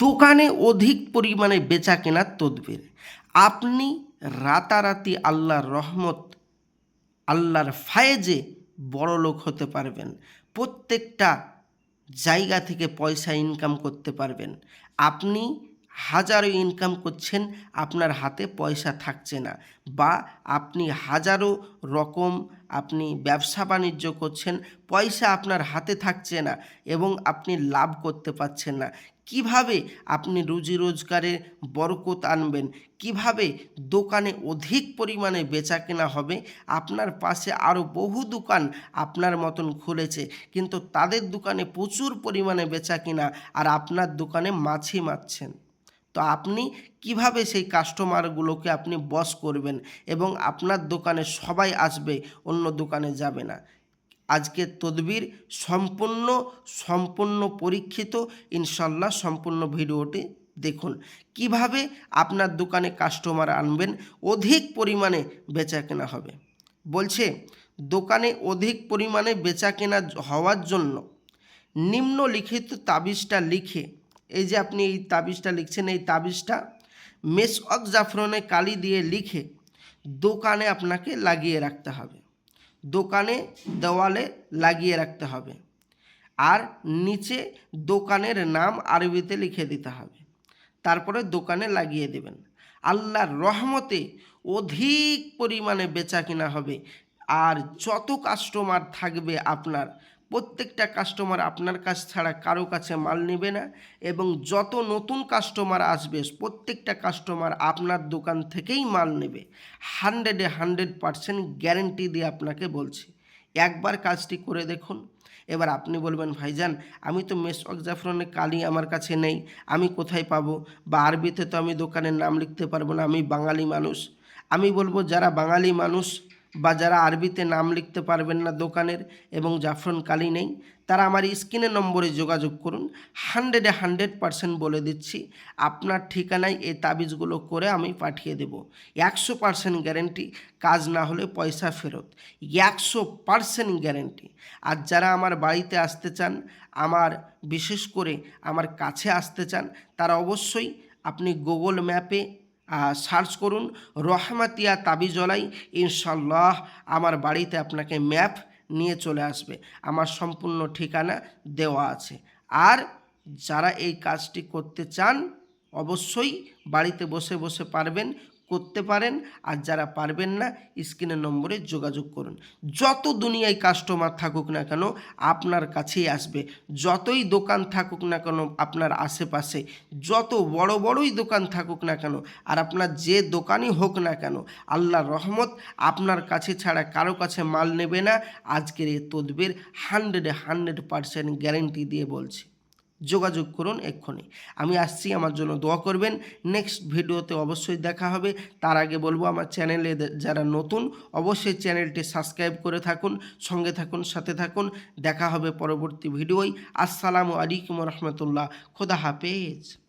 দোকানে অধিক পরিমাণে বেচা কেনার তদবির। আপনি রাতারাতি আল্লাহর রহমত, আল্লাহর ফায়েজে বড় লোক হতে পারবেন। প্রত্যেকটা জায়গা থেকে পয়সা ইনকাম করতে পারবেন। আপনি হাজারো ইনকাম করছেন, আপনার হাতে পয়সা থাকছে না। বা আপনি হাজারো রকম আপনি ব্যবসা বাণিজ্য করছেন, পয়সা আপনার হাতে থাকছে না এবং আপনি লাভ করতে পারছেন না। কীভাবে আপনি রুজি রোজগারে বরকত আনবেন? কীভাবে দোকানে অধিক পরিমাণে বেচা কেনা হবে? আপনার পাশে আরও বহু দোকান আপনার মতন খুলেছে, কিন্তু তাদের দোকানে প্রচুর পরিমাণে বেচা কেনা আর আপনার দোকানে মাছি মারছেন। তো আপনি কীভাবে সেই কাস্টমারগুলোকে আপনি বস করবেন এবং আপনার দোকানে সবাই আসবে, অন্য দোকানে যাবে না? আজকের তদবির সম্পূর্ণ সম্পূর্ণ পরীক্ষিত। ইনশাল্লাহ সম্পূর্ণ ভিডিওটি দেখুন। কীভাবে আপনার দোকানে কাস্টমার আনবেন, অধিক পরিমাণে বেচা কেনা হবে? বলছে, দোকানে অধিক পরিমাণে বেচা কেনা হওয়ার জন্য নিম্নলিখিত তাবিজটা লিখে এই যে আপনি এই তাবিজটা লিখছেন, এই তাবিজটা মেসক জাফরনে কালি দিয়ে লিখে দোকানে আপনাকে লাগিয়ে রাখতে হবে। দোকানে দেওয়ালে লাগিয়ে রাখতে হবে। আর নিচে দোকানের নাম আরবিতে লিখে দিতে হবে। তারপরে দোকানে লাগিয়ে দেবেন। আল্লাহর রহমতে অধিক পরিমাণে বেচা কিনা হবে। আর যত কাস্টমার থাকবে আপনার প্রত্যেকটা কাস্টমার আপনার কাছ ছাড়া কারও কাছে মাল নেবে না এবং যত নতুন কাস্টমার আসবে, প্রত্যেকটা কাস্টমার আপনার দোকান থেকেই মাল নেবে। হান্ড্রেডে হান্ড্রেড পারসেন্ট গ্যারেন্টি দিয়ে আপনাকে বলছি। একবার কাজটি করে দেখুন। এবার আপনি বলবেন, ভাইজান, আমি তো মেসক জাফরনের কালি আমার কাছে নেই, আমি কোথায় পাবো? বা আরবিতে তো আমি দোকানের নাম লিখতে পারব না, আমি বাঙালি মানুষ। আমি বলব, যারা বাঙালি মানুষ বা যারা আরবিতে নাম লিখতে পারবেন না দোকানের এবং জাফরন কালি নেই, তারা আমার স্ক্রিনের নম্বরে যোগাযোগ করুন। হান্ড্রেডে হান্ড্রেড পারসেন্ট বলে দিচ্ছি, আপনার ঠিকানায় এই তাবিজগুলো করে আমি পাঠিয়ে দেব। একশো পারসেন্ট গ্যারেন্টি, কাজ না হলে পয়সা ফেরত। একশো পারসেন্ট গ্যারেন্টি। আর যারা আমার বাড়িতে আসতে চান, আমার বিশেষ করে আমার কাছে আসতে চান, তারা অবশ্যই আপনি গুগল ম্যাপে সার্চ করুন, রহমাতিয়া তাবিজলাই ইনশাল্লাহ আমার বাড়িতে আপনাকে ম্যাপ নিয়ে চলে আসবে। আমার সম্পূর্ণ ঠিকানা দেওয়া আছে। আর যারা এই কাজটি করতে চান, অবশ্যই বাড়িতে বসে বসে পারবেন করতে পারেন আর যারা পারবেন না, স্ক্রিনের নম্বরে যোগাযোগ করুন। যত দুনিয়ায় কাস্টমার থাকুক না কেন, আপনার কাছেই আসবে। যতই দোকান থাকুক না কেন, আপনার আশেপাশে। যত বড় বড়ই দোকান থাকুক না কেন, আর আপনার যে দোকানই হোক না কেন, আল্লাহর রহমত আপনার কাছে ছাড়া কারও কাছে মাল নেবে না। আজকের এই তদবির হান্ড্রেডে হান্ড্রেড পারসেন্ট গ্যারেন্টি দিয়ে বলছি। যোগাযোগ করুন এক্ষুনি। আমি আসছি, আমার জন্য দোয়া করবেন। নেক্সট ভিডিওতে অবশ্যই দেখা হবে। তার আগে বলব, আমার চ্যানেলে যারা নতুন, অবশ্যই চ্যানেলটি সাবস্ক্রাইব করে থাকুন, সঙ্গে থাকুন, সাথে থাকুন। দেখা হবে পরবর্তী ভিডিওয়। আসসালামু আলাইকুম রহমতুল্লাহ। খোদা হাফেজ।